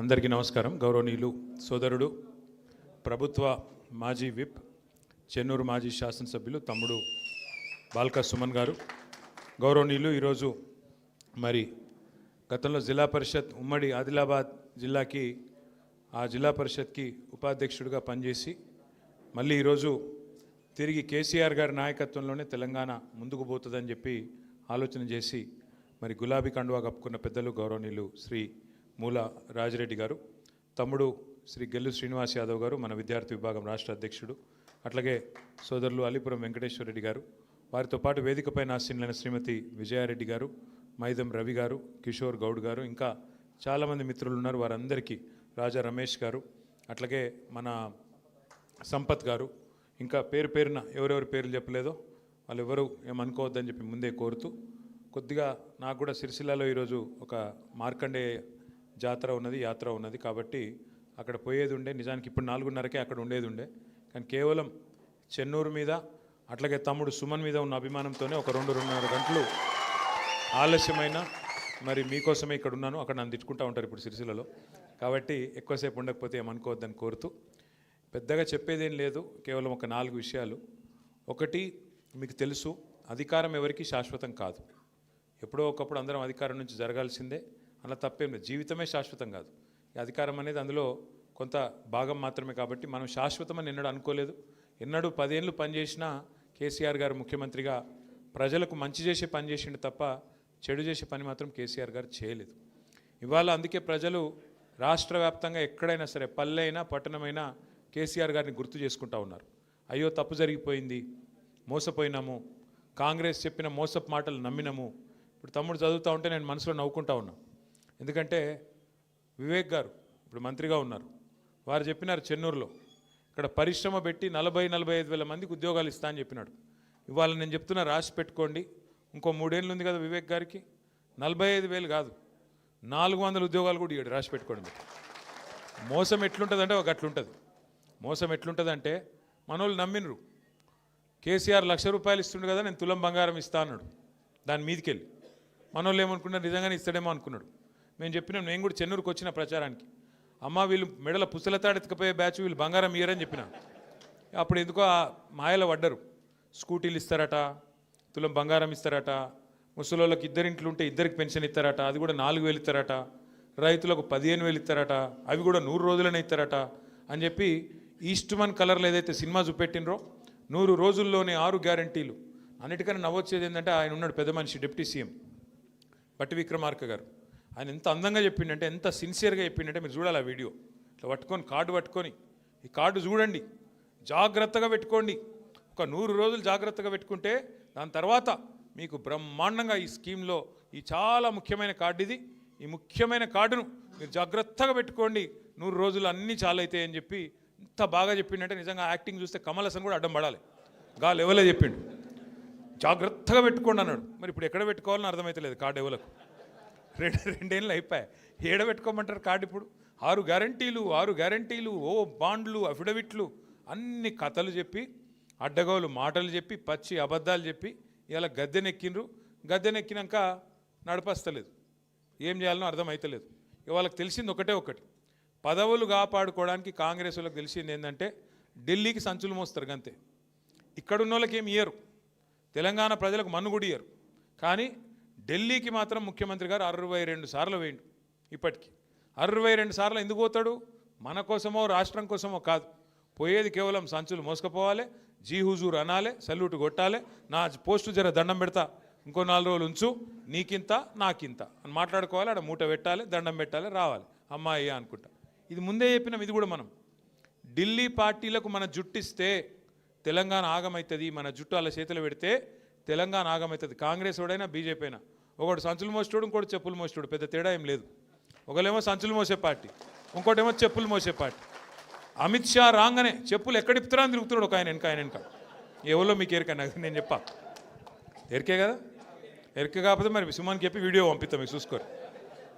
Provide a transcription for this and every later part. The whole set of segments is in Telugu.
అందరికీ నమస్కారం. గౌరవనీయులు సోదరుడు ప్రభుత్వ మాజీ విప్ చెన్నూరు మాజీ శాసనసభ్యులు తమ్ముడు బాల్కా సుమన్ గారు. గౌరవనీయులు ఈరోజు మరి గతంలో జిల్లా పరిషత్ ఉమ్మడి ఆదిలాబాద్ జిల్లాకి ఆ జిల్లా పరిషత్కి ఉపాధ్యక్షుడిగా పనిచేసి మళ్ళీ ఈరోజు తిరిగి కేసీఆర్ గారి నాయకత్వంలోనే తెలంగాణ ముందుకు పోతుందని చెప్పి ఆలోచన చేసి మరి గులాబీ కండువా కప్పుకున్న పెద్దలు గౌరవనీయులు శ్రీ మూల రాజిరెడ్డి గారు తమ్ముడు శ్రీ గెల్లు శ్రీనివాస్ యాదవ్ గారు మన విద్యార్థి విభాగం రాష్ట్ర అధ్యక్షుడు అట్లాగే సోదరులు అలీపురం వెంకటేశ్వర రెడ్డి గారు వారితో పాటు వేదికపై నాశీనులైన శ్రీమతి విజయారెడ్డి గారు మైదం రవి గారు కిషోర్ గౌడ్ గారు ఇంకా చాలామంది మిత్రులు ఉన్నారు. వారందరికీ రాజా రమేష్ గారు అట్లాగే మన సంపత్ గారు ఇంకా పేరు పేరున ఎవరెవరి పేర్లు చెప్పలేదో వాళ్ళు ఎవరు ఏమనుకోవద్దని చెప్పి ముందే కోరుతూ కొద్దిగా నాకు కూడా సిరిసిల్లలో ఈరోజు ఒక మార్కండేయ జాతర ఉన్నది యాత్ర ఉన్నది కాబట్టి అక్కడ పోయేది ఉండే. నిజానికి ఇప్పుడు నాలుగున్నరకే అక్కడ ఉండేది ఉండే. కానీ కేవలం చెన్నూరు మీద అట్లాగే తమ్ముడు సుమన్ మీద ఉన్న అభిమానంతోనే ఒక రెండు రెండున్నర గంటలు ఆలస్యమైన మరి మీకోసమే ఇక్కడ ఉన్నాను. అక్కడ నన్ను తిట్టుకుంటా ఉంటారు ఇప్పుడు సిరిసిల్లలో. కాబట్టి ఎక్కువసేపు ఉండకపోతే ఏమనుకోవద్దని కోరుతూ పెద్దగా చెప్పేదేం లేదు. కేవలం ఒక నాలుగు విషయాలు. ఒకటి మీకు తెలుసు అధికారం ఎవరికి శాశ్వతం కాదు. ఎప్పుడో ఒకప్పుడు అందరం అధికారం నుంచి జరగాల్సిందే. అలా తప్పేం లేదు. జీవితమే శాశ్వతం కాదు. ఈ అధికారం అనేది అందులో కొంత భాగం మాత్రమే కాబట్టి మనం శాశ్వతమని ఎన్నడూ అనుకోలేదు. ఎన్నడూ పదేళ్ళు పనిచేసినా కేసీఆర్ గారు ముఖ్యమంత్రిగా ప్రజలకు మంచి చేసే పని చేసిండు తప్ప చెడు చేసే పని మాత్రం కేసీఆర్ గారు చేయలేదు. ఇవాళ అందుకే ప్రజలు రాష్ట్ర వ్యాప్తంగా ఎక్కడైనా సరే పల్లె అయినా పట్టణమైనా కేసీఆర్ గారిని గుర్తు చేసుకుంటా ఉన్నారు. అయ్యో తప్పు జరిగిపోయింది మోసపోయినాము కాంగ్రెస్ చెప్పిన మోసపు మాటలు నమ్మినము. ఇప్పుడు తమ్ముడు చదువుతూ ఉంటే నేను మనసులో నవ్వుకుంటా ఉన్నాను ఎందుకంటే వివేక్ గారు ఇప్పుడు మంత్రిగా ఉన్నారు. వారు చెప్పినారు చెన్నూరులో ఇక్కడ పరిశ్రమ పెట్టి నలభై నలభై ఐదు వేల మందికి ఉద్యోగాలు ఇస్తా అని చెప్పినాడు. ఇవాళ నేను చెప్తున్నా రాసి పెట్టుకోండి. ఇంకో మూడేళ్ళు ఉంది కదా వివేక్ గారికి. నలభై ఐదు వేలు కాదు నాలుగు వందల ఉద్యోగాలు కూడా ఇవ్వడు రాసి పెట్టుకోండి మీరు. మోసం ఎట్లుంటుందంటే ఒక అట్లుంటుంది మోసం ఎట్లుంటుందంటే మనోళ్ళు నమ్మినరు. కేసీఆర్ లక్ష రూపాయలు ఇస్తుండే కదా నేను తులం బంగారం ఇస్తా అన్నాడు. దాని మీదకెళ్ళి. మనోళ్ళు ఏమనుకున్నారు? నిజంగానే ఇస్తాడేమో అనుకున్నాడు. మేము చెప్పినాం నేను కూడా చెన్నూరుకు వచ్చిన ప్రచారానికి. అమ్మ వీళ్ళు మెడల పుసలతాడెత్తుకపోయే బ్యాచ్ వీళ్ళు బంగారం ఇయ్యరని చెప్పిన. అప్పుడు ఎందుకో ఆ మాయలో పడ్డరు. స్కూటీలు ఇస్తారట తులం బంగారం ఇస్తారట ముసలోళ్ళకి ఇద్దరింట్లు ఉంటే ఇద్దరికి పెన్షన్ ఇస్తారట అది కూడా నాలుగు వేలు ఇస్తారట రైతులకు పదిహేను వేలు ఇస్తారట అవి కూడా నూరు రోజులనే ఇస్తారట అని చెప్పి ఈస్ట్ ఈస్ట్మన్ కలర్లో ఏదైతే సినిమా చూపెట్టినరో నూరు రోజుల్లోనే ఆరు గ్యారంటీలు. అన్నిటికన్నా నవ్వొచ్చేది ఏంటంటే ఆయన ఉన్నాడు పెద్ద మనిషి డిప్యూటీ సీఎం. బట్టి విక్రమార్క గారు. ఆయన ఎంత అందంగా చెప్పిండంటే ఎంత సిన్సియర్గా చెప్పిండంటే మీరు చూడాలి ఆ వీడియో. ఇట్లా పట్టుకొని కార్డు పట్టుకొని. ఈ కార్డు చూడండి. జాగ్రత్తగా పెట్టుకోండి. ఒక నూరు రోజులు జాగ్రత్తగా పెట్టుకుంటే దాని తర్వాత మీకు బ్రహ్మాండంగా ఈ స్కీమ్లో ఈ చాలా ముఖ్యమైన కార్డు ఇది. ఈ ముఖ్యమైన కార్డును మీరు జాగ్రత్తగా పెట్టుకోండి. నూరు రోజులు అన్నీ చాలైతాయి అని చెప్పి ఇంత బాగా చెప్పిండంటే నిజంగా యాక్టింగ్ చూస్తే కమల్ హాసన్ కూడా అడ్డం పడాలి. గా లెవెలే చెప్పిండు. జాగ్రత్తగా పెట్టుకోండి అన్నాడు. మరి ఇప్పుడు ఎక్కడ పెట్టుకోవాలని అర్థమైతలేదు కార్డు ఎవలకు? రెండు రెండేళ్ళు అయిపోయాయి. ఏడబెట్టుకోమంటారు కార్డు ఇప్పుడు? ఆరు గ్యారంటీలు ఆరు గ్యారంటీలు ఓ బాండ్లు అఫిడవిట్లు అన్ని కథలు చెప్పి అడ్డగోలు మాటలు చెప్పి పచ్చి అబద్ధాలు చెప్పి ఇలా గద్దెనెక్కిండ్రు. గద్దెనెక్కినాక నడపస్తలేదు. ఏం చేయాలనో అర్థమవుతలేదు ఇక వాళ్ళకి తెలిసింది ఒకటే ఒకటి. పదవులు కాపాడుకోవడానికి కాంగ్రెస్ వాళ్ళకి తెలిసింది ఏంటంటే ఢిల్లీకి సంచులు మోస్తారు గంతే. ఇక్కడున్న వాళ్ళకి ఏమి ఇయ్యరు. తెలంగాణ ప్రజలకు మన్నుగుడి ఇయ్యరు. కానీ ఢిల్లీకి మాత్రం ముఖ్యమంత్రి గారు అరవై రెండు సార్లు వేయండు ఇప్పటికీ. అరవై రెండు సార్లు ఎందుకు పోతాడు? మన కోసమో రాష్ట్రం కోసమో కాదు. పోయేది కేవలం సంచులు మోసుకపోవాలి జీ హుజూర్ అనాలే సల్యూట్ కొట్టాలి నా పోస్టు జర దండం పెడతా ఇంకో నాలుగు రోజులు ఉంచు నీకింత నాకింత అని మాట్లాడుకోవాలి ఆడ మూట పెట్టాలి దండం పెట్టాలి రావాలి. అమ్మాయి అనుకుంటా. ఇది ముందే చెప్పినాం ఇది కూడా మనం. ఢిల్లీ పార్టీలకు మన జుట్టిస్తే తెలంగాణ ఆగమవుతుంది మన జుట్టు అలా చేతిలో పెడితే తెలంగాణ ఆగమవుతుంది కాంగ్రెస్ వాడైనా బీజేపీ అయినా. ఒకడు సంచులు మోసేటోడు ఇంకోటి చెప్పులు మోసేటోడు. పెద్ద తేడా ఏం లేదు. ఒకళ్ళేమో సంచులు మోసే పార్టీ ఇంకోటేమో చెప్పులు మోసే పార్టీ. అమిత్ షా రాగానే చెప్పులు ఎక్కడిపుతారా అని తిరుగుతున్నాడు ఒక ఆయన వెనక ఆయన వెనక. ఎవరో మీకు ఎరికన్నా నేను చెప్పా. ఎరికే కదా? ఎరిక కాకపోతే మరి సుమాన్ చెప్పి వీడియో పంపిస్తాం మీకు చూసుకోరు.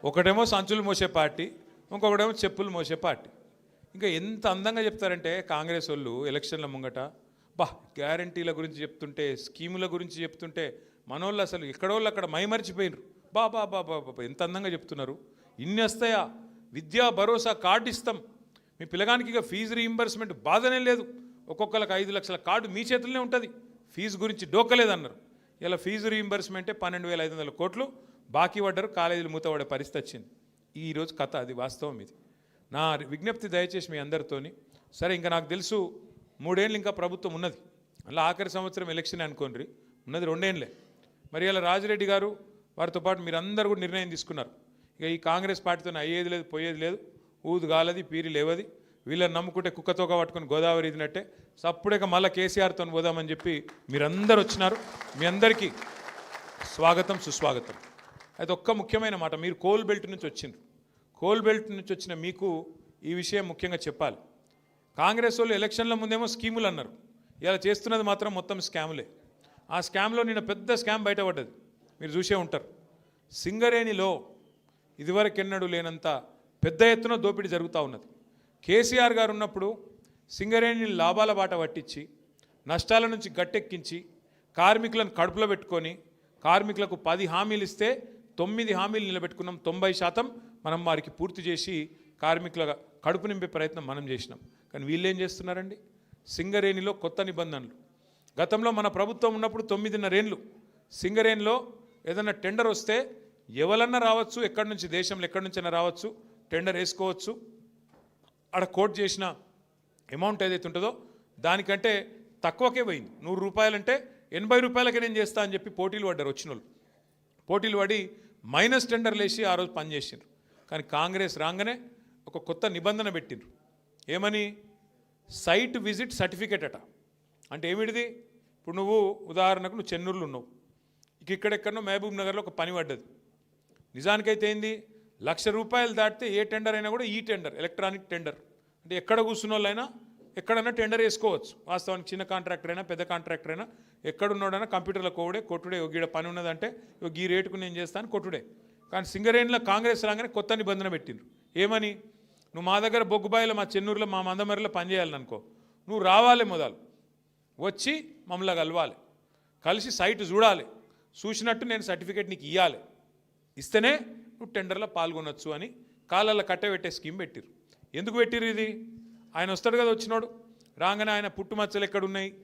ఒకటేమో సంచులు మోసే పార్టీ ఇంకొకటేమో చెప్పులు మోసే పార్టీ. ఇంకా ఎంత అందంగా చెప్తారంటే కాంగ్రెస్ వాళ్ళు ఎలక్షన్ల ముంగట బా గ్యారంటీల గురించి చెప్తుంటే స్కీముల గురించి చెప్తుంటే మనోళ్ళు అసలు ఎక్కడోళ్ళు అక్కడ మైమరిచిపోయినరు. బాబా బా బాబా బా ఎంత అందంగా చెప్తున్నారు. ఇన్ని వస్తాయా? విద్యా భరోసా కార్డు ఇస్తాం. మీ పిల్లగానికి ఇక ఫీజు రీఇంబర్స్మెంట్ బాధనే లేదు. ఒక్కొక్కరికి ఐదు లక్షల కార్డు మీ చేతుల్లోనే ఉంటుంది. ఫీజు గురించి డోకలేదన్నారు. ఇలా ఫీజు రీఇంబర్స్మెంటే పన్నెండు వేల ఐదు వందల కోట్లు బాకీ పడ్డారు కాలేజీలు మూతపడే పరిస్థితి వచ్చింది. ఈరోజు కథ అది వాస్తవం ఇది. నా విజ్ఞప్తి దయచేసి మీ అందరితోని సరే ఇంకా నాకు తెలుసు మూడేళ్ళు ఇంకా ప్రభుత్వం ఉన్నది. అలా ఆఖరి సంవత్సరం ఎలక్షన్ అనుకోండి ఉన్నది రెండేళ్ళే. మరి ఇలా రాజిరెడ్డి గారు వారితో పాటు మీరందరూ కూడా నిర్ణయం తీసుకున్నారు. ఇక ఈ కాంగ్రెస్ పార్టీతో అయ్యేది లేదు పోయేది లేదు. ఊదు గాలది పీరి లేవది. వీళ్ళని నమ్ముకుంటే కుక్కతోక పట్టుకొని గోదావరి ఇదినట్టే సప్పుడేక మళ్ళీ కేసీఆర్తో పోదామని చెప్పి మీరందరూ వచ్చినారు. మీ అందరికీ స్వాగతం సుస్వాగతం. అది ఒక్క ముఖ్యమైన మాట. మీరు కోల్ బెల్ట్ నుంచి వచ్చిండ్రు. కోల్ బెల్ట్ నుంచి వచ్చిన మీకు ఈ విషయం ముఖ్యంగా చెప్పాలి. కాంగ్రెస్ వాళ్ళు ఎలక్షన్ల ముందేమో స్కీములు అన్నారు. ఇలా చేస్తున్నది మాత్రం మొత్తం స్కాములే. ఆ స్కామ్లో నిన్న పెద్ద స్కామ్ బయటపడ్డది. మీరు చూసే ఉంటారు. సింగరేణిలో ఇదివరకెన్నడూ లేనంత పెద్ద ఎత్తున దోపిడీ జరుగుతూ ఉన్నది. కేసీఆర్ గారు ఉన్నప్పుడు సింగరేణిని లాభాల బాట పట్టించి నష్టాల నుంచి గట్టెక్కించి కార్మికులను కడుపులో పెట్టుకొని కార్మికులకు పది హామీలు ఇస్తే తొమ్మిది హామీలు నిలబెట్టుకున్నాం తొంభై శాతం మనం వారికి పూర్తి చేసి కార్మికుల కడుపు నింపే ప్రయత్నం మనం చేసినాం. కానీ వీళ్ళు ఏం చేస్తున్నారండి? సింగరేణిలో కొత్త నిబంధనలు. గతంలో మన ప్రభుత్వం ఉన్నప్పుడు తొమ్మిదిన్నరేళ్ళు సింగరేణిలో ఏదైనా టెండర్ వస్తే ఎవరన్నా రావచ్చు ఎక్కడి నుంచి దేశంలో ఎక్కడి నుంచైనా రావచ్చు టెండర్ వేసుకోవచ్చు. ఆడ కోట్ చేసిన అమౌంట్ ఏదైతే ఉంటుందో దానికంటే తక్కువకే పోయింది. నూరు రూపాయలంటే ఎనభై రూపాయలకే నేను చేస్తా అని చెప్పి పోటీలు పడ్డారు వచ్చిన వాళ్ళు పోటీలు పడి మైనస్ టెండర్లు వేసి ఆ రోజు పనిచేసిండ్రు కానీ కాంగ్రెస్ రాగానే ఒక కొత్త నిబంధన పెట్టిండ్రు. ఏమని? సైట్ విజిట్ సర్టిఫికేట్ అట. అంటే ఏమిటిది? ఇప్పుడు నువ్వు ఉదాహరణకు నువ్వు చెన్నూరులో ఉన్నావు. ఇక ఇక్కడెక్కడో మహబూబ్ నగర్లో ఒక పని పడ్డది. నిజానికైతే ఏంది? లక్ష రూపాయలు దాటితే ఏ టెండర్ అయినా కూడా ఈ టెండర్ ఎలక్ట్రానిక్ టెండర్. అంటే ఎక్కడ కూర్చున్న వాళ్ళైనా ఎక్కడైనా టెండర్ వేసుకోవచ్చు. వాస్తవానికి చిన్న కాంట్రాక్టర్ అయినా పెద్ద కాంట్రాక్టర్ అయినా ఎక్కడున్నాడైనా కంప్యూటర్లో కోడే కొట్టుడే. గీడ పని ఉన్నదంటే ఇగో ఈ రేటుకు నేను చేస్తాను కొట్టుడే. కానీ సింగరేణిలో కాంగ్రెస్ రాగానే కొత్త నిబంధన పెట్టిండ్రు. ఏమని? నువ్వు మా దగ్గర బొగ్గుబాయిలో మా చెన్నూరులో మా మందమరిలో పనిచేయాలని అనుకో నువ్వు రావాలి మొదలు. వచ్చి మమ్మల్ని కలవాలి. కలిసి సైట్ చూడాలి. చూసినట్టు నేను సర్టిఫికేట్ నీకు ఇవ్వాలి ఇస్తేనే నువ్వు టెండర్లో పాల్గొనొచ్చు అని కాళ్ళల్లో కట్టబెట్టే స్కీమ్ పెట్టిరు. ఎందుకు పెట్టిరు ఇది? ఆయన వస్తాడు కదా వచ్చినోడు. రాగానే ఆయన పుట్టుమచ్చలు ఎక్కడున్నాయి?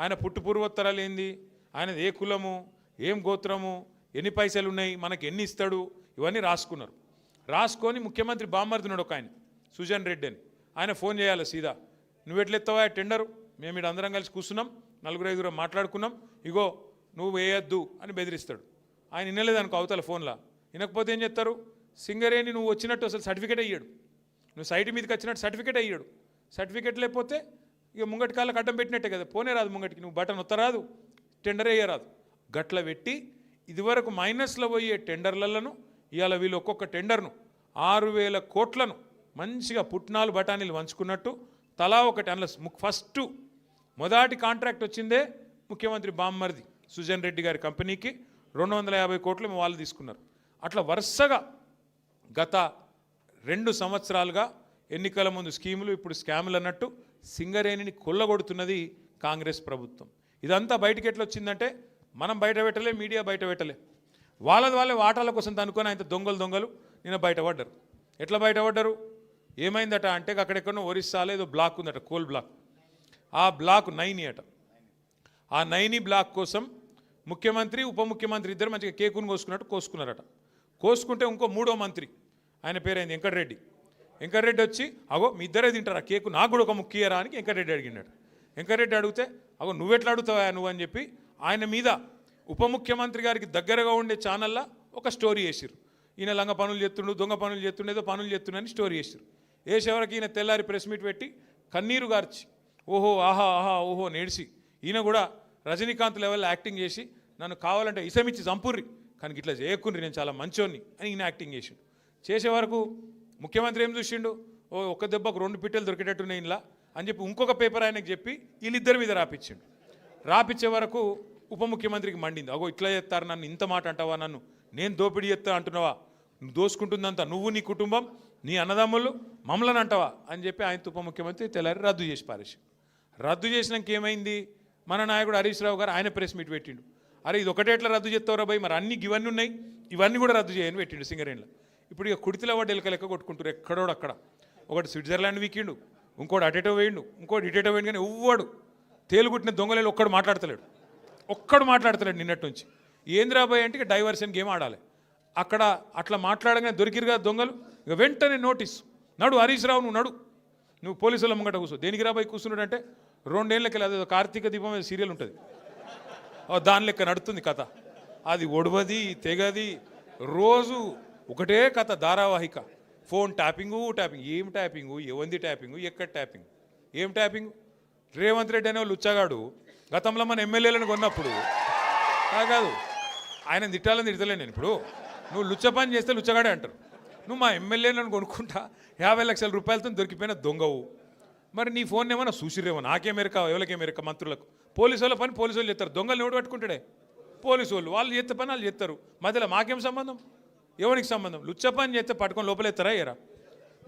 ఆయన పుట్టు పూర్వోత్తరాలు ఏంది? ఆయనది ఏ కులము? ఏం గోత్రము? ఎన్ని పైసలు ఉన్నాయి? మనకి ఎన్ని ఇస్తాడు? ఇవన్నీ రాసుకున్నారు. రాసుకొని ముఖ్యమంత్రి బామ్మర్దినాడు ఒక ఆయన సుజన్ రెడ్డి అని. ఆయన ఫోన్ చేయాలి సీదా. నువ్వు ఎట్లెత్తావా టెండరు? మేము ఇక్కడ అందరం కలిసి కూర్చున్నాం నలుగురు ఐదుగురు మాట్లాడుకున్నాం. ఇగో నువ్వు వేయొద్దు అని బెదిరిస్తాడు. ఆయన వినలేదనుకో అవతల ఫోన్లో. వినకపోతే ఏం చేస్తారు? సింగరేణి నువ్వు వచ్చినట్టు అసలు సర్టిఫికేట్ అయ్యాడు. నువ్వు సైట్ మీదకి వచ్చినట్టు సర్టిఫికేట్ అయ్యాడు. సర్టిఫికేట్ లేకపోతే ఇక ముంగటి కాళ్ళకి అడ్డం పెట్టినట్టే కదా పోనే రాదు ముంగటికి. నువ్వు బటన్ ఉత్తరాదు టెండర్ వేయరాదు. గట్ల పెట్టి ఇదివరకు మైనస్లో పోయే టెండర్లను ఇవాళ వీళ్ళు ఒక్కొక్క టెండర్ను ఆరు వేల కోట్లను మంచిగా పుట్నాలు బఠానీలు వంచుకున్నట్టు తలా ఒకటి అందులో ఫస్ట్ మొదటి కాంట్రాక్ట్ వచ్చిందే ముఖ్యమంత్రి బామ్మర్ది సుజన్ రెడ్డి గారి కంపెనీకి. రెండు వందల యాభై కోట్లు వాళ్ళు తీసుకున్నారు. అట్లా వరుసగా గత రెండు సంవత్సరాలుగా ఎన్నికల ముందు స్కీములు ఇప్పుడు స్కాములు అన్నట్టు సింగరేణిని కొల్లగొడుతున్నది కాంగ్రెస్ ప్రభుత్వం. ఇదంతా బయటికి ఎట్లా వచ్చిందంటే మనం బయట పెట్టలే మీడియా బయట పెట్టలే. వాళ్ళది వాళ్ళే వాటాల కోసం తనుకొని ఆయన దొంగలు దొంగలు నిన్న బయటపడ్డారు. ఎట్లా బయటపడ్డారు? ఏమైందట అంటే అక్కడెక్కడో ఒరిస్సాలో ఏదో బ్లాక్ ఉందట కోల్ బ్లాక్. ఆ బ్లాక్ నైని అట. ఆ నైని బ్లాక్ కోసం ముఖ్యమంత్రి ఉప ముఖ్యమంత్రి ఇద్దరు మంచిగా కేకును కోసుకున్నట్టు కోసుకున్నారట. కోసుకుంటే ఇంకో మూడో మంత్రి. ఆయన పేరైంది? వెంకటరెడ్డి. వెంకటరెడ్డి వచ్చి అగో మీ ఇద్దరే తింటారా కేకు? నాకు కూడా ఒక ముఖ్యరా అని వెంకటరెడ్డి అడిగినాడు వెంకటరెడ్డి అడిగితే అగో నువ్వెట్లా అడుగుతావా నువ్వు అని చెప్పి ఆయన మీద ఉప ముఖ్యమంత్రి గారికి దగ్గరగా ఉండే ఛానల్లో ఒక స్టోరీ వేసిరు ఈయన లంగ పనులు చేస్తుండు దొంగ పనులు చేస్తుండేదో పనులు చేస్తుండని స్టోరీ వేసిరు వేసేవరకు ఈయన తెల్లారి ప్రెస్ మీట్ పెట్టి కన్నీరు గార్చి ఓహో ఆహా ఆహా ఓహో నేడిసి. ఈయన కూడా రజనీకాంత్ లెవెల్లో యాక్టింగ్ చేసి నన్ను కావాలంటే ఇసమిచ్చి చంపుర్రి కానీ ఇట్లా చేయకుండ్రి నేను చాలా మంచోని అని ఈయన యాక్టింగ్ చేసిండు. చేసే వరకు ముఖ్యమంత్రి ఏం చూసిండు? ఓ ఒక్క దెబ్బకు రెండు పిట్టలు దొరికేటట్టున్నాయి ఇలా అని చెప్పి ఇంకొక పేపర్ ఆయనకు చెప్పి వీళ్ళిద్దరి మీద రాపిచ్చిండు. రాపిచ్చే వరకు ఉప ముఖ్యమంత్రికి మండింది. అగో ఇట్లా చేస్తారు నన్ను ఇంత మాట అంటావా నన్ను? నేను దోపిడీ చేస్తా అంటున్నావా? నువ్వు దోసుకుంటుందంతా నువ్వు నీ కుటుంబం నీ అన్నదమ్ములు మమ్మలను అంటావా? అని చెప్పి ఆయన ఉప ముఖ్యమంత్రి తెల్లారి రద్దు చేసి పారేసి రద్దు చేసినాక ఏమైంది? మన నాయకుడు హరీష్ రావు గారు ఆయన ప్రెస్ మీట్ పెట్టిండు. అరే ఇది ఒకటే ఎట్లా రద్దు చేస్తావురా భయ్? మరి అన్ని ఇవన్నీ ఉన్నాయి. ఇవన్నీ కూడా రద్దు చేయని పెట్టిండు సింగరేణిలో. ఇప్పుడు ఇక కుడితిలో వాడు ఎలక లెక్క కొట్టుకుంటారు? ఎక్కడోడు అక్కడ. ఒకటి స్విట్జర్లాండ్ వీకిండు ఇంకోటి అటేటో వేయండు ఇంకోటి ఇటేటో వేయండు కానీ ఎవ్వడు తేలుగుట్టిన దొంగలేలు ఒక్కడు మాట్లాడతలేడు. ఒక్కడు మాట్లాడతలేడు నిన్నటి నుంచి. ఏంద్రాబాయ్ అంటే ఇక డైవర్షన్ గేమ్ ఆడాలి. అక్కడ అట్లా మాట్లాడగానే దొరికిరుగా దొంగలు. ఇక వెంటనే నోటీస్. నడు హరీష్ రావు నువ్వు నడు. నువ్వు పోలీసుల ముంగట కూర్చో. దేనికి రాబాయ్ కూర్చున్నాడు అంటే రెండేళ్ళకి అదేదో కార్తీక దీపం అనే సీరియల్ ఉంటుంది. దాని లెక్క నడుతుంది కథ. అది ఒడవది తెగది రోజు ఒకటే కథ ధారావాహిక. Phone tapping tapping. ఏం ట్యాపింగు ఎవంది ట్యాపింగు ఎక్కడ ట్యాపింగ్ ఏం ట్యాపింగ్? రేవంత్ రెడ్డి అనే వాళ్ళు ఉచ్చగాడు. గతంలో మన ఎమ్మెల్యేలను కొన్నప్పుడు కాదు ఆయన తిట్టాలని తిడతలే నేను ఇప్పుడు. నువ్వు లుచ్చ పని చేస్తే లుచ్చగాడే అంటారు. నువ్వు మా ఎమ్మెల్యేలను కొనుక్కుంటా యాభై లక్షల రూపాయలతో దొరికిపోయిన దొంగవు. మరి నీ ఫోన్ ఏమన్నా చూసిరేమో నాకే మెరక ఎవరికే మంత్రులకు? పోలీసు వాళ్ళ పని పోలీసు వాళ్ళు చేస్తారు. దొంగలు ఎవడు పట్టుకుంటాడే? పోలీసు వాళ్ళు. వాళ్ళు చేస్తే పని వాళ్ళు చేస్తారు మధ్యలో మాకేం సంబంధం? ఎవరికి సంబంధం? లుచ్చ పని చేస్తే పట్టుకొని లోపలేస్తారా ఎరా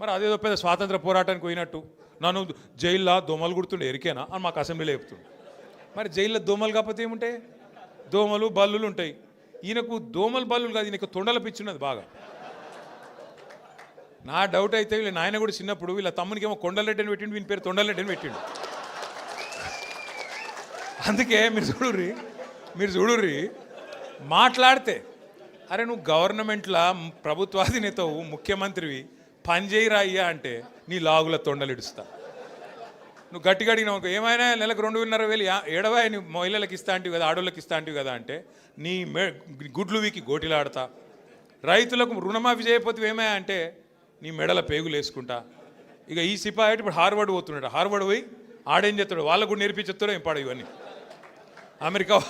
మరి అదేదో పెద్ద స్వాతంత్ర పోరాటానికి పోయినట్టు. నన్ను జైల్లో దోమలు గుర్తుండే ఎరికేనా? అని మాకు అసెంబ్లీలో చెప్తుండే. మరి జైల్లో దోమలు కాకపోతే ఏముంటాయి? దోమలు బల్లులు ఉంటాయి. ఈయనకు దోమలు బల్లులు కాదు ఈయనకు తొండల పిచ్చున్నది బాగా. నా డౌట్ అయితే వీళ్ళ నాయన కూడా చిన్నప్పుడు వీళ్ళ తమ్మునికి ఏమో కొండలరెడ్డి అని పెట్టిండు వీని పేరు తొండలరెడ్డి అని పెట్టిండు. అందుకే మీరు చూడుర్రి మీరు చూడుర్రి మాట్లాడితే అరే నువ్వు గవర్నమెంట్లా ప్రభుత్వాధినేతవు ముఖ్యమంత్రివి పనిచేయరా అయ్యా అంటే నీ లాగుల తొండలిడుస్తా. నువ్వు గట్టిగా అడిగినావు ఏమైనా నెలకు రెండున్నర వేలు ఏడవా నీ మహిళలకు ఇస్తా అంటివి కదా ఆడోళ్ళకి ఇస్తా అంటివి కదా అంటే నీ గుడ్లు వీకి గోటిలాడతా. రైతులకు రుణమాఫీ చేయకపోతే ఏమయ్యా అంటే నీ మెడల పేగులు వేసుకుంటా ఇక ఈ సిపాయి ఇప్పుడు హార్వర్డ్ పోతున్నాడు హార్వర్డ్ పోయి ఆడేం చేస్తాడు? వాళ్ళకు కూడా నేర్పించేస్తాడో ఏం పాడు ఇవన్నీ. అమెరికా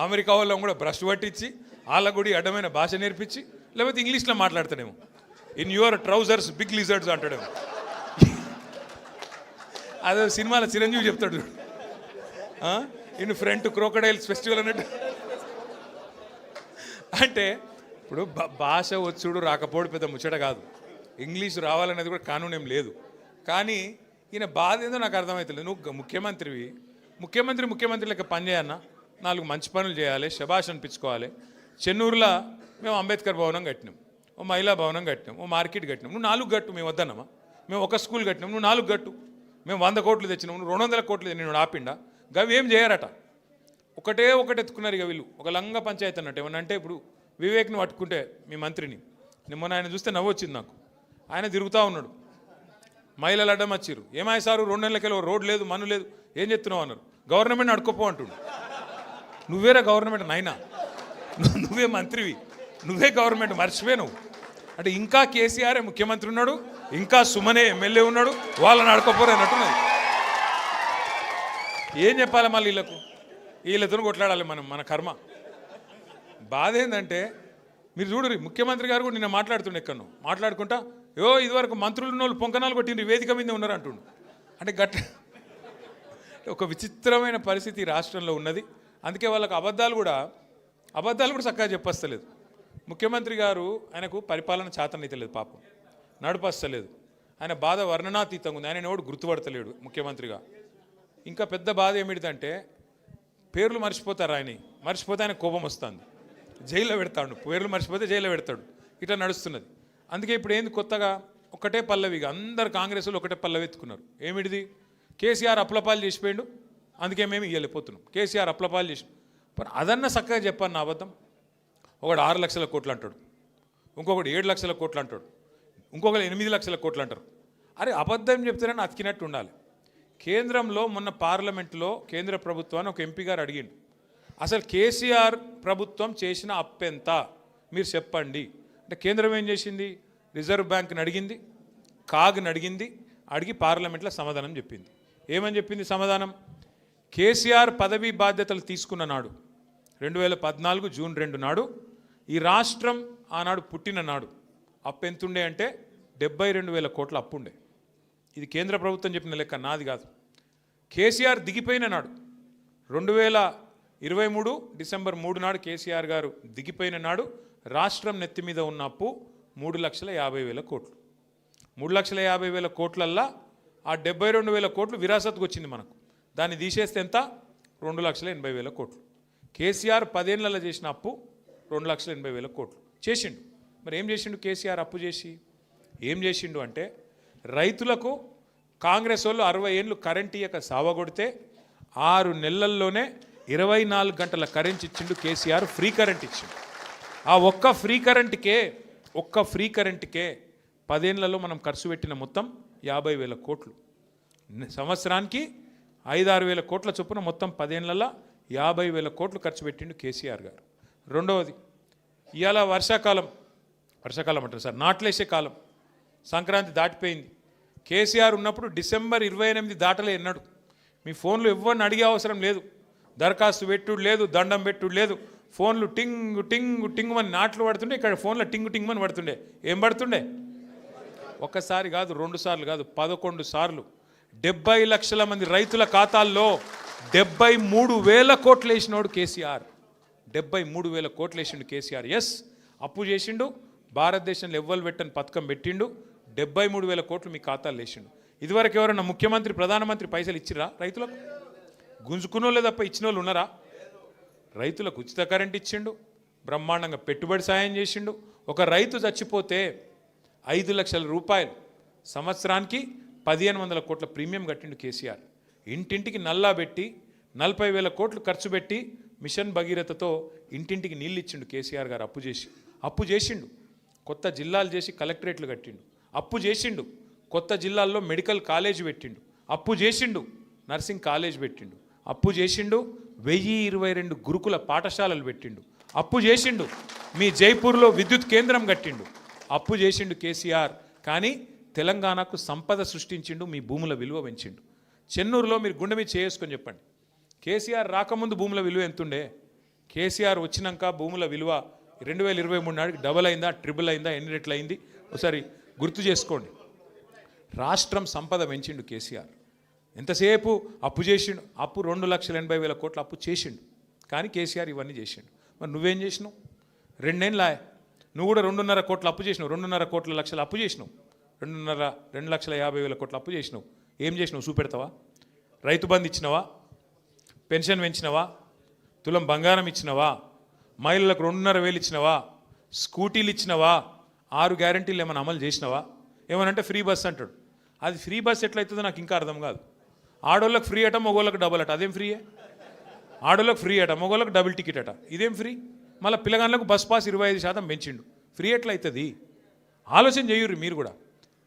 అమెరికా వాళ్ళని కూడా బ్రష్ పట్టించి వాళ్ళకు కూడా అడ్డమైన భాష నేర్పించి లేకపోతే ఇంగ్లీష్లో మాట్లాడతాడేమో. In your trousers big lizards అంటాడేమో. అదే సినిమాలో చిరంజీవి చెప్తాడు ఇన్ ఫ్రంట్ క్రోకడైల్స్ ఫెస్టివల్ అన్నట్టు. అంటే ఇప్పుడు భా- భాష వచ్చుడు రాకపోడు పెద్ద ముచ్చట కాదు. ఇంగ్లీష్ రావాలనేది కూడా కానూన్ ఏం లేదు. కానీ ఈయన బాధ ఏందో నాకు అర్థమవుతలేదు నువ్వు ముఖ్యమంత్రివి. ముఖ్యమంత్రి ముఖ్యమంత్రి లెక్క పని చేయన్నా. నాలుగు మంచి పనులు చేయాలి శబాష్ అనిపించుకోవాలి. చెన్నూరులో మేము అంబేద్కర్ భవనం కట్టినాం. ఓ మహిళా భవనం కట్టినాం. ఓ మార్కెట్ కట్టినాం. నువ్వు నాలుగు గట్టు మేము వద్దన్నమా? మేము ఒక స్కూల్ కట్టినాం. నువ్వు నాలుగు గట్టు మేము వంద కోట్లు తెచ్చినాం. నువ్వు రెండు వందల కోట్లు నేను ఆపిండా? గవి ఏం చేయరట? ఒకటే ఒకటి ఎత్తుకున్నారు ఇక వీళ్ళు. ఒక లంగ పంచాయతీ అన్నట్టు ఏమన్నా అంటే ఇప్పుడు వివేక్ని పట్టుకుంటే మీ మంత్రిని. నేను మొన్న ఆయన చూస్తే నవ్వు వచ్చింది నాకు. ఆయన తిరుగుతూ ఉన్నాడు. మహిళలు అడ్డం వచ్చిర్రు. ఏమాయి సారు రెండు నెలలకెళ్ళి రోడ్ లేదు మన్ను లేదు. ఏం చెప్తున్నావు అన్నారు. గవర్నమెంట్ అడుకోపో అంటుండు. నువ్వేరా గవర్నమెంట్ నైనా? నువ్వు- నువ్వే మంత్రివి. నువ్వే గవర్నమెంట్ మర్చిపోయి నువ్వు. అంటే ఇంకా కేసీఆర్ ముఖ్యమంత్రి ఉన్నాడు ఇంకా సుమనే ఎమ్మెల్యే ఉన్నాడు వాళ్ళని అడకపోరు అన్నట్టున్నది ఏం చెప్పాలి మళ్ళీ వీళ్ళకు? వీళ్ళతో కొట్లాడాలి మనం మన కర్మ. బాధ ఏంటంటే మీరు చూడరు ముఖ్యమంత్రి గారు కూడా నిన్న మాట్లాడుతుండే ఎక్కడో మాట్లాడుకుంటా యో ఇదివరకు మంత్రులు వాళ్ళు పొంకనాలు కొట్టిండ్రు వేదిక మీద ఉన్నారు అంటుండు. అంటే గట్ ఒక విచిత్రమైన పరిస్థితి రాష్ట్రంలో ఉన్నది. అందుకే వాళ్ళకి అబద్ధాలు కూడా అబద్ధాలు కూడా చక్కగా చెప్పస్తలేదు. ముఖ్యమంత్రి గారు ఆయనకు పరిపాలన చేతనైతలేదు పాపం. నడుపస్తలేదు ఆయన బాధ వర్ణనాతీతంగా ఉంది. ఆయన ఎవడు గుర్తుపడతలేడు ముఖ్యమంత్రిగా. ఇంకా పెద్ద బాధ ఏమిటిదంటే పేర్లు మర్చిపోతారు ఆయన మర్చిపోతే ఆయన కోపం వస్తుంది. జైల్లో పెడతాడు. పేర్లు మర్చిపోతే జైల్లో పెడతాడు. ఇట్లా నడుస్తున్నది. అందుకే ఇప్పుడు ఏంది కొత్తగా? ఒకటే పల్లవిగా అందరు కాంగ్రెస్లో ఒకటే పల్లవి ఎత్తుకున్నారు. ఏమిటిది? కేసీఆర్ అప్లపాలు చేసిపోయిండు. అందుకే మేము ఇవ్వలేకపోతున్నాం కేసీఆర్ అప్లపాలు చేసి అదన్న చక్కగా చెప్పాను నా అబద్ధం. ఒకడు ఆరు లక్షల కోట్లు అంటాడు. ఇంకొకటి ఏడు లక్షల కోట్లు అంటాడు. ఇంకొకరు ఎనిమిది లక్షల కోట్లు అంటారు. అరే అబద్ధం చెప్తేనే అతికినట్టు ఉండాలి. కేంద్రంలో మొన్న పార్లమెంట్లో కేంద్ర ప్రభుత్వాన్ని ఒక ఎంపీ గారు అడిగిండు. అసలు కేసీఆర్ ప్రభుత్వం చేసిన అప్పెంత? మీరు చెప్పండి. అంటే కేంద్రం ఏం చేసింది? రిజర్వ్ బ్యాంక్ని అడిగింది కాగ్ని అడిగింది అడిగి పార్లమెంట్లో సమాధానం చెప్పింది. ఏమని చెప్పింది సమాధానం? కేసీఆర్ పదవీ బాధ్యతలు తీసుకున్న నాడు రెండు వేల పద్నాలుగు జూన్ రెండు నాడు ఈ రాష్ట్రం ఆనాడు పుట్టిన నాడు అప్పు ఎంతుండే అంటే డెబ్బై రెండు వేల కోట్ల అప్పు ఉండే ఇది కేంద్ర ప్రభుత్వం చెప్పిన లెక్క నాది కాదు. కేసీఆర్ దిగిపోయిన నాడు రెండు వేల ఇరవై మూడు డిసెంబర్ మూడు నాడు కేసీఆర్ గారు దిగిపోయిన నాడు రాష్ట్రం నెత్తి మీద ఉన్న అప్పు మూడు లక్షల యాభై వేల కోట్లు. మూడు లక్షల యాభై వేల కోట్లల్లా ఆ డెబ్బై రెండు వేల కోట్లు విరాసత్కు వచ్చింది మనకు. దాన్ని తీసేస్తే ఎంత? రెండు లక్షల ఎనభై వేల కోట్లు. కేసీఆర్ పదేళ్ళలో చేసిన అప్పు రెండు లక్షల ఎనభై వేల కోట్లు. చేసిండు. మరి ఏం చేసిండు కేసీఆర్ అప్పు చేసి? ఏం చేసిండు అంటే రైతులకు కాంగ్రెస్ వాళ్ళు అరవై ఏళ్ళు కరెంట్ ఇయ్యక సావగొడితే ఆరు నెలల్లోనే ఇరవై నాలుగు గంటల కరెంట్ ఇచ్చిండు కేసీఆర్ ఫ్రీ కరెంట్ ఇచ్చిండు. ఆ ఒక్క ఫ్రీ కరెంట్కే ఒక్క ఫ్రీ కరెంట్కే పదేళ్ళలో మనం ఖర్చు పెట్టిన మొత్తం యాభై వేల కోట్లు. సంవత్సరానికి ఐదారు వేల కోట్ల చొప్పున మొత్తం పదేళ్ళలో యాభై వేల కోట్లు ఖర్చు పెట్టిండు కేసీఆర్ గారు. రెండవది ఇవాళ వర్షాకాలం వర్షాకాలం అంటారు సార్ నాట్లేసే కాలం. సంక్రాంతి దాటిపోయింది. కేసీఆర్ ఉన్నప్పుడు డిసెంబర్ ఇరవై ఎనిమిది దాటలే అన్నాడు మీ ఫోన్లో ఎవరిని అడిగే అవసరం లేదు. దరఖాస్తు పెట్టుడు లేదు దండం పెట్టుడు లేదు. ఫోన్లు టింగ్ టింగ్ టింగ్ అని నాట్లు పడుతుండే ఇక్కడ ఫోన్లో టింగ్ టింగ్ అని పడుతుండే. ఏం పడుతుండే? ఒక్కసారి కాదు రెండు సార్లు కాదు పదకొండు సార్లు. డెబ్బై లక్షల మంది రైతుల ఖాతాల్లో డెబ్బై మూడు వేల కోట్లు వేసినోడు కేసీఆర్. డెబ్బై మూడు వేల కోట్లు వేసిండు కేసీఆర్. ఎస్ అప్పు చేసిండు భారతదేశంలో ఎవ్వరు పెట్టని పథకం పెట్టిండు డెబ్బై మూడు వేల కోట్లు మీ ఖాతాలు వేసిండు. ఇదివరకు ఎవరైనా ముఖ్యమంత్రి ప్రధానమంత్రి పైసలు ఇచ్చిరా రైతులకు? గుంజుకున్నోళ్ళే తప్ప ఇచ్చిన వాళ్ళు ఉన్నారా? రైతులకు ఉచిత కరెంట్ ఇచ్చిండు బ్రహ్మాండంగా పెట్టుబడి సాయం చేసిండు. ఒక రైతు చచ్చిపోతే ఐదు లక్షల రూపాయలు సంవత్సరానికి పదిహేను వందల కోట్ల ప్రీమియం కట్టిండు కేసీఆర్. ఇంటింటికి నల్లా పెట్టి నలభై వేల కోట్లు ఖర్చు పెట్టి మిషన్ భగీరథతో ఇంటింటికి నీళ్ళు ఇచ్చిండు కేసీఆర్ గారు అప్పు చేసి. అప్పు చేసిండు కొత్త జిల్లాలు చేసి కలెక్టరేట్లు కట్టిండు. అప్పు చేసిండు కొత్త జిల్లాల్లో మెడికల్ కాలేజ్ పెట్టిండు. అప్పు చేసిండు నర్సింగ్ కాలేజ్ పెట్టిండు. అప్పు చేసిండు వెయ్యి ఇరవై రెండు గురుకుల పాఠశాలలు పెట్టిండు. అప్పు చేసిండు. మీ జైపూర్లో విద్యుత్ కేంద్రం కట్టిండు. అప్పు చేసిండు కేసీఆర్. కానీ తెలంగాణకు సంపద సృష్టించిండు మీ భూముల విలువ పెంచిండు. చెన్నూరులో మీరు గుండె మీద చేసుకొని చెప్పండి. కేసీఆర్ రాకముందు భూముల విలువ ఎంతుండే? కేసీఆర్ వచ్చినాక భూముల విలువ రెండు వేల ఇరవై మూడు నాటికి డబల్ అయిందా ట్రిపుల్ అయిందా ఎన్ని రెట్లు అయింది? ఒకసారి గుర్తు చేసుకోండి. రాష్ట్రం సంపద పెంచిండు కేసీఆర్. ఎంతసేపు అప్పు చేసిండు? అప్పు రెండు లక్షల ఎనభై వేల కోట్ల అప్పు చేసిండు. కానీ కేసీఆర్ ఇవన్నీ చేసిండు. మరి నువ్వేం చేసినావు? రెండేళ్ళ నువ్వు కూడా రెండున్నర కోట్ల అప్పు చేసినావు. రెండున్నర కోట్ల లక్షల అప్పు చేసినావు. రెండున్నర రెండు లక్షల యాభై వేల కోట్ల అప్పు చేసినావు. ఏం చేసినావు? చూపెడతావా? రైతు బంధు ఇచ్చినావా? పెన్షన్ పెంచినవా? తులం బంగారం ఇచ్చినవా? మహిళలకు రెండున్నర వేలు ఇచ్చినవా? స్కూటీలు ఇచ్చినవా? ఆరు గ్యారంటీలు ఏమైనా అమలు చేసినవా? ఏమనంటే ఫ్రీ బస్ అంటాడు. అది ఫ్రీ బస్ ఎట్లయితుందో నాకు ఇంకా అర్థం కాదు. ఆడోళ్ళకి ఫ్రీ అట మగోళ్ళకి డబుల్ అట అదేం ఫ్రీయే ఆడోళ్ళకి ఫ్రీ అట మగోళ్ళకి డబుల్ టికెట్ అట ఇదేం ఫ్రీ మళ్ళీ పిల్లగాళ్ళకు బస్ పాస్ ఇరవై ఐదు శాతం పెంచిండు. ఫ్రీ ఎట్లయితుంది? ఆలోచన చేయుర్రు మీరు కూడా.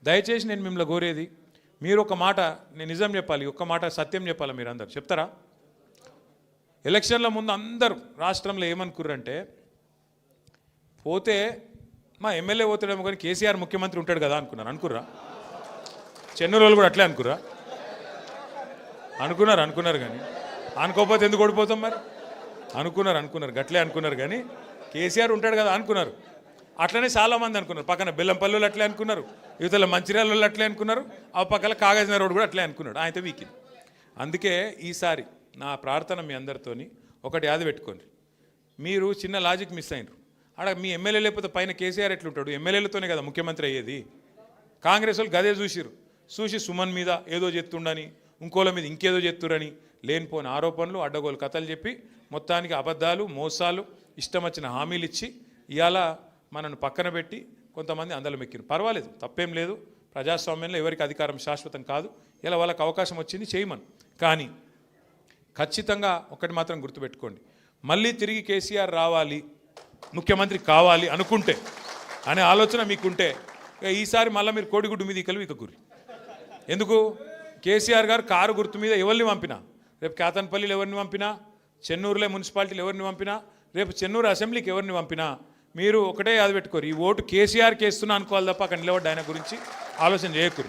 దయచేసి నేను మిమ్మల్ని కోరేది మీరు ఒక మాట నేను నిజం చెప్పాలి ఒక్క మాట సత్యం చెప్పాలి మీరు అందరు? చెప్తారా? ఎలక్షన్ల ముందు అందరూ రాష్ట్రంలో ఏమనుకుర్రంటే పోతే మా ఎమ్మెల్యే పోతాడేమో కానీ కేసీఆర్ ముఖ్యమంత్రి ఉంటాడు కదా అనుకున్నారు. అనుకుర్రా? చెన్నూరు వాళ్ళు కూడా అట్లే అనుకుర్రా? అనుకున్నారు అనుకున్నారు కానీ. అనుకోకపోతే ఎందుకు ఓడిపోతాం మరి? అనుకున్నారు అనుకున్నారు. గట్లే అనుకున్నారు కానీ కేసీఆర్ ఉంటాడు కదా అనుకున్నారు. అట్లనే చాలామంది అనుకున్నారు. పక్కన బెల్లంపల్లి అట్లే అనుకున్నారు. యువతల మంచిర్యాల అట్లే అనుకున్నారు. ఆ పక్కన కాగజన రోడ్ కూడా అట్లే అనుకున్నాడు. ఆయనతో వీకింది అందుకే ఈసారి నా ప్రార్థన మీ అందరితోని ఒకటి యాది పెట్టుకోండి. మీరు చిన్న లాజిక్ మిస్ అయినరు. ఆడ మీ ఎమ్మెల్యే లేకపోతే పైన కేసీఆర్ ఎట్లుంటాడు? ఎమ్మెల్యేలతోనే కదా ముఖ్యమంత్రి అయ్యేది. కాంగ్రెస్ వాళ్ళు గదే చూసిరు చూసి సుమన్ మీద ఏదో చెప్తుండని ఇంకోళ్ళ మీద ఇంకేదో చెప్తురని లేనిపోని ఆరోపణలు అడ్డగోలు కథలు చెప్పి మొత్తానికి అబద్ధాలు మోసాలు ఇష్టం వచ్చిన హామీలు ఇచ్చి ఇవాళ మనను పక్కన పెట్టి కొంతమంది అందలం ఎక్కిరు. పర్వాలేదు తప్పేం లేదు. ప్రజాస్వామ్యంలో ఎవరికి అధికారం శాశ్వతం కాదు. ఇలా వాళ్ళకి అవకాశం వచ్చింది చేయమను. కానీ ఖచ్చితంగా ఒకటి మాత్రం గుర్తుపెట్టుకోండి. మళ్ళీ తిరిగి కేసీఆర్ రావాలి ముఖ్యమంత్రి కావాలి అనుకుంటే అనే ఆలోచన మీకుంటే ఇక ఈసారి మళ్ళీ మీరు కోడిగుడ్డు మీద ఇకలు ఇక గురి ఎందుకు? కేసీఆర్ గారు కారు గుర్తు మీద ఎవరిని పంపినా? రేపు కేతన్పల్లిలో ఎవరిని పంపినా? చెన్నూరులో మున్సిపాలిటీలు ఎవరిని పంపినా? రేపు చెన్నూరు అసెంబ్లీకి ఎవరిని పంపినా? మీరు ఒకటే అది పెట్టుకోరు. ఈ ఓటు కేసీఆర్కి వేస్తున్నా అనుకోవాలి తప్ప అక్కడ నిలబడ్డ ఆయన గురించి ఆలోచన చేయకూరు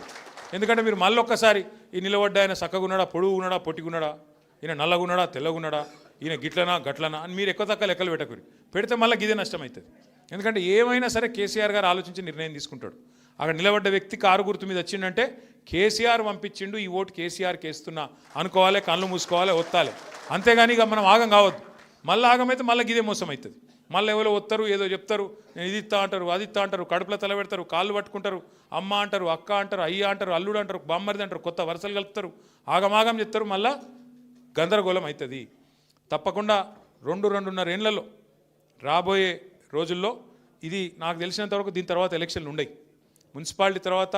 ఎందుకంటే మీరు మళ్ళీ ఒక్కసారి ఈ నిలబడ్డ ఆయన చక్కగున్నాడా పొడుగున్నాడా పొట్టిగున్నాడా? ఈయన నల్లగున్నాడా తెల్లగున్నాడా? ఈయన గిట్లనా గట్లనా? అని మీరు ఎక్కువ తక్కువ లెక్కలు పెట్టకూరు పెడితే మళ్ళీ గిదే నష్టం అవుతుంది. ఎందుకంటే ఏమైనా సరే కేసీఆర్ గారు ఆలోచించి నిర్ణయం తీసుకుంటాడు. అక్కడ నిలబడ్డ వ్యక్తి కారు గుర్తు మీద వచ్చిండంటే కేసీఆర్ పంపించిండు ఈ ఓటు కేసీఆర్కి వేస్తున్నా. అనుకోవాలి కళ్ళు మూసుకోవాలి ఒత్తాలి. అంతేగాని ఇక మనం ఆగం కావద్దు. మళ్ళీ ఆగమైతే మళ్ళీ గిదే మోసం అవుతుంది మళ్ళీ ఎవరో వస్తారు ఏదో చెప్తారు నేను ఇది ఇస్తా అంటారు అది ఇస్తా అంటారు కడుపులో తల పెడతారు కాళ్ళు పట్టుకుంటారు అమ్మ అంటారు అక్క అంటారు అయ్య అంటారు అల్లుడు అంటారు బామ్మరిది అంటారు కొత్త వరుసలు కలుపుతారు. ఆగమాగం చెప్తారు మళ్ళా గందరగోళం అవుతుంది తప్పకుండా రెండు రెండున్నర ఏళ్ళలో రాబోయే రోజుల్లో ఇది నాకు తెలిసినంత వరకు దీని తర్వాత ఎలక్షన్లు ఉండయి. మున్సిపాలిటీ తర్వాత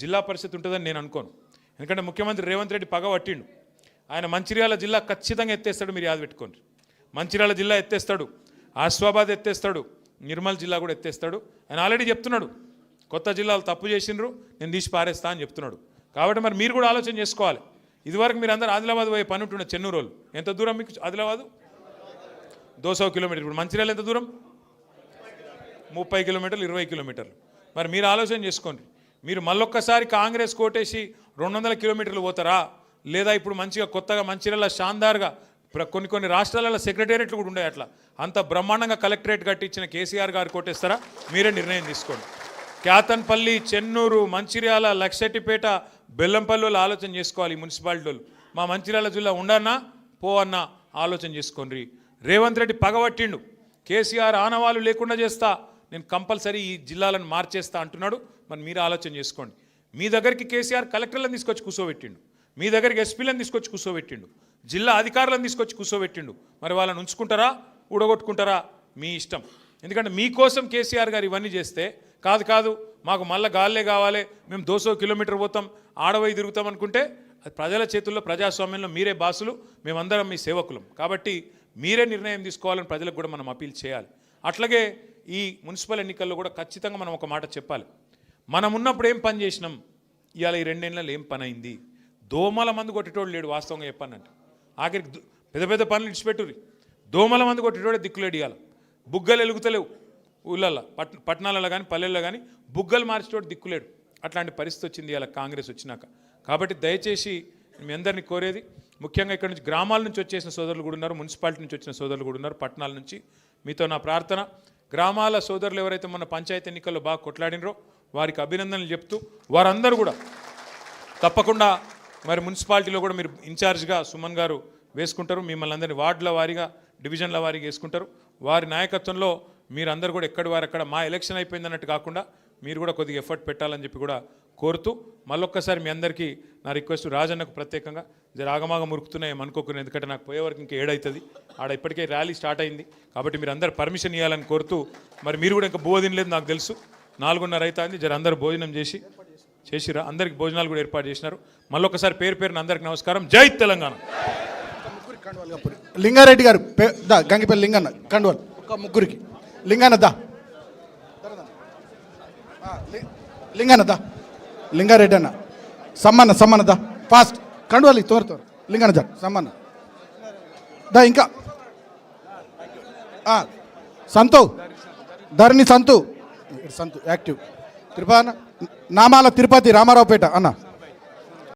జిల్లా పరిషత్ ఉంటుందని నేను అనుకోను. ఎందుకంటే ముఖ్యమంత్రి రేవంత్ రెడ్డి పగ పట్టిండు. ఆయన మంచిర్యాల జిల్లా ఖచ్చితంగా ఎత్తేస్తాడు మీరు యాద పెట్టుకోండి. మంచిర్యాల జిల్లా ఎత్తేస్తాడు ఆస్వాబాద్ ఎత్తేస్తాడు నిర్మల్ జిల్లా కూడా ఎత్తేస్తాడు. ఆయన ఆల్రెడీ చెప్తున్నాడు కొత్త జిల్లాలు తప్పు చేసిండ్రు నేను తీసి పారేస్తా అని చెప్తున్నాడు. కాబట్టి మరి మీరు కూడా ఆలోచన చేసుకోవాలి. ఇదివరకు మీరు అందరూ ఆదిలాబాద్ పోయే పని ఉంటుండే చెన్నూరు వాళ్ళు ఎంత దూరం మీకు ఆదిలాబాదు? దోసో కిలోమీటర్. ఇప్పుడు మంచిర్యాల ఎంత దూరం? ముప్పై కిలోమీటర్లు ఇరవై కిలోమీటర్లు. మరి మీరు ఆలోచన చేసుకోండి. మీరు మళ్ళొక్కసారి కాంగ్రెస్ కోటేసి రెండు వందల కిలోమీటర్లు పోతారా? లేదా ఇప్పుడు మంచిగా కొత్తగా మంచిర్యాల షాందార్గా ప్ర- కొన్ని కొన్ని రాష్ట్రాలలో సెక్రటేరియట్లు కూడా ఉండే అట్లా. అంత బ్రహ్మాండంగా కలెక్టరేట్ కట్టించిన కేసీఆర్ గారు కోటేస్తారా? మీరే నిర్ణయం తీసుకోండి. క్యాతన్పల్లి చెన్నూరు మంచిర్యాల లక్షెట్టిపేట బెల్లంపల్లి ఆలోచన చేసుకోవాలి మున్సిపాలిటీ మున్సిపాలిటీలు మా మంచిర్యాల జిల్లా ఉండన్నా పో అన్న ఆలోచన చేసుకోండి. రేవంత్ రెడ్డి పగబట్టిండు. కేసీఆర్ ఆనవాళ్ళు లేకుండా చేస్తా. నేను కంపల్సరీ ఈ జిల్లాలను మార్చేస్తా అంటున్నాడు. మరి మీరు ఆలోచన చేసుకోండి. మీ దగ్గరికి కేసీఆర్ కలెక్టర్లను తీసుకొచ్చి కూర్చోబెట్టిండు మీ దగ్గరికి ఎస్పీలను తీసుకొచ్చి కూర్చోబెట్టిండు జిల్లా అధికారులను తీసుకొచ్చి కూర్చోబెట్టిండు మరి వాళ్ళని ఉంచుకుంటారా? ఊడగొట్టుకుంటారా? మీ ఇష్టం. ఎందుకంటే మీకోసం కేసీఆర్ గారు ఇవన్నీ చేస్తే కాదు కాదు మాకు మళ్ళీ గాల్లే కావాలి మేము దోసో కిలోమీటర్ పోతాం ఆడవై తిరుగుతాం అనుకుంటే అది ప్రజల చేతుల్లో ప్రజాస్వామ్యంలో మీరే బాసులు మేమందరం మీ సేవకులం. కాబట్టి మీరే నిర్ణయం తీసుకోవాలని ప్రజలకు కూడా మనం అపీల్ చేయాలి. అట్లాగే ఈ మున్సిపల్ ఎన్నికల్లో కూడా ఖచ్చితంగా మనం ఒక మాట చెప్పాలి. మనం ఉన్నప్పుడు ఏం పని చేసినాం? ఇవాళ ఈ రెండేళ్ళలో ఏం పని అయింది? దోమల మందు కొట్టేటోడు లేడు వాస్తవంగా చెప్పానంటే ఆఖరికి పెద్ద పెద్ద పనులు ఇడిచిపెట్టుర్రి దోమల మందు కొట్టేటోడే దిక్కులేడు ఇవాళ. బుగ్గలు ఎలుగుతలేవు ఊళ్ళల్లో. పట్ పట్టణాలలో కానీ పల్లెల్లో కానీ బుగ్గలు మార్చేటోడు దిక్కులేడు. అట్లాంటి పరిస్థితి వచ్చింది ఇవాళ కాంగ్రెస్ వచ్చినాక. కాబట్టి దయచేసి మీ అందరినీ కోరేది ముఖ్యంగా ఇక్కడ నుంచి గ్రామాల నుంచి వచ్చేసిన సోదరులు కూడా ఉన్నారు మున్సిపాలిటీ నుంచి వచ్చిన సోదరులు కూడా ఉన్నారు పట్టణాల నుంచి. మీతో నా ప్రార్థన. గ్రామాల సోదరులు ఎవరైతే మన పంచాయతీ ఎన్నికల్లో బాగా కొట్లాడినరో వారికి అభినందనలు చెప్తూ వారందరూ కూడా తప్పకుండా మరి మున్సిపాలిటీలో కూడా మీరు ఇన్ఛార్జ్గా సుమన్ గారు వేసుకుంటారు. మిమ్మల్ని అందరినీ వార్డుల వారీగా డివిజన్ల వారీగా వేసుకుంటారు. వారి నాయకత్వంలో మీరందరూ కూడా ఎక్కడి వారు అక్కడ మా ఎలక్షన్ అయిపోయిందన్నట్టు కాకుండా మీరు కూడా కొద్దిగా ఎఫర్ట్ పెట్టాలని చెప్పి కూడా కోరుతూ మళ్ళొక్కసారి మీ అందరికీ నా రిక్వెస్ట్ రాజన్నకు ప్రత్యేకంగా. జర ఆగమాగం మురుకుతున్నాయి అనుకోకుండా ఎందుకంటే నాకు పోయే వరకు ఇంకా ఏడవుతుంది ఆడ ఇప్పటికే ర్యాలీ స్టార్ట్ అయింది. కాబట్టి మీరు అందరు పర్మిషన్ ఇవ్వాలని కోరుతూ మరి మీరు కూడా ఇంకా బోధన లేదు నాకు తెలుసు. నాలుగున్నర అవుతుంది జర అందరు భోజనం చేసి చేసిరా అందరికి భోజనాలు కూడా ఏర్పాటు చేసినారు. మళ్ళొకసారి పేరు పేరున అందరికి నమస్కారం. జై తెలంగాణ. లింగారెడ్డి గారు పే- దా గంగిపల్లి లింగన్న కండువల్ ఒక ముగ్గురికి. లింగన్న దా. లింగన్న దా. లింగారెడ్డి అన్న. సమ్మన్న సమ్మన్న దా. ఫాస్ట్ కండువాలి తోరు తోరు. లింగన్న దా సమ్మన్న. దా ఇంకా. ఆ, సంతు. ధరణి సంతు. సంతు యాక్టివ్. తిరుపతి నామాల తిరుపతి రామారావుపేట అన్న.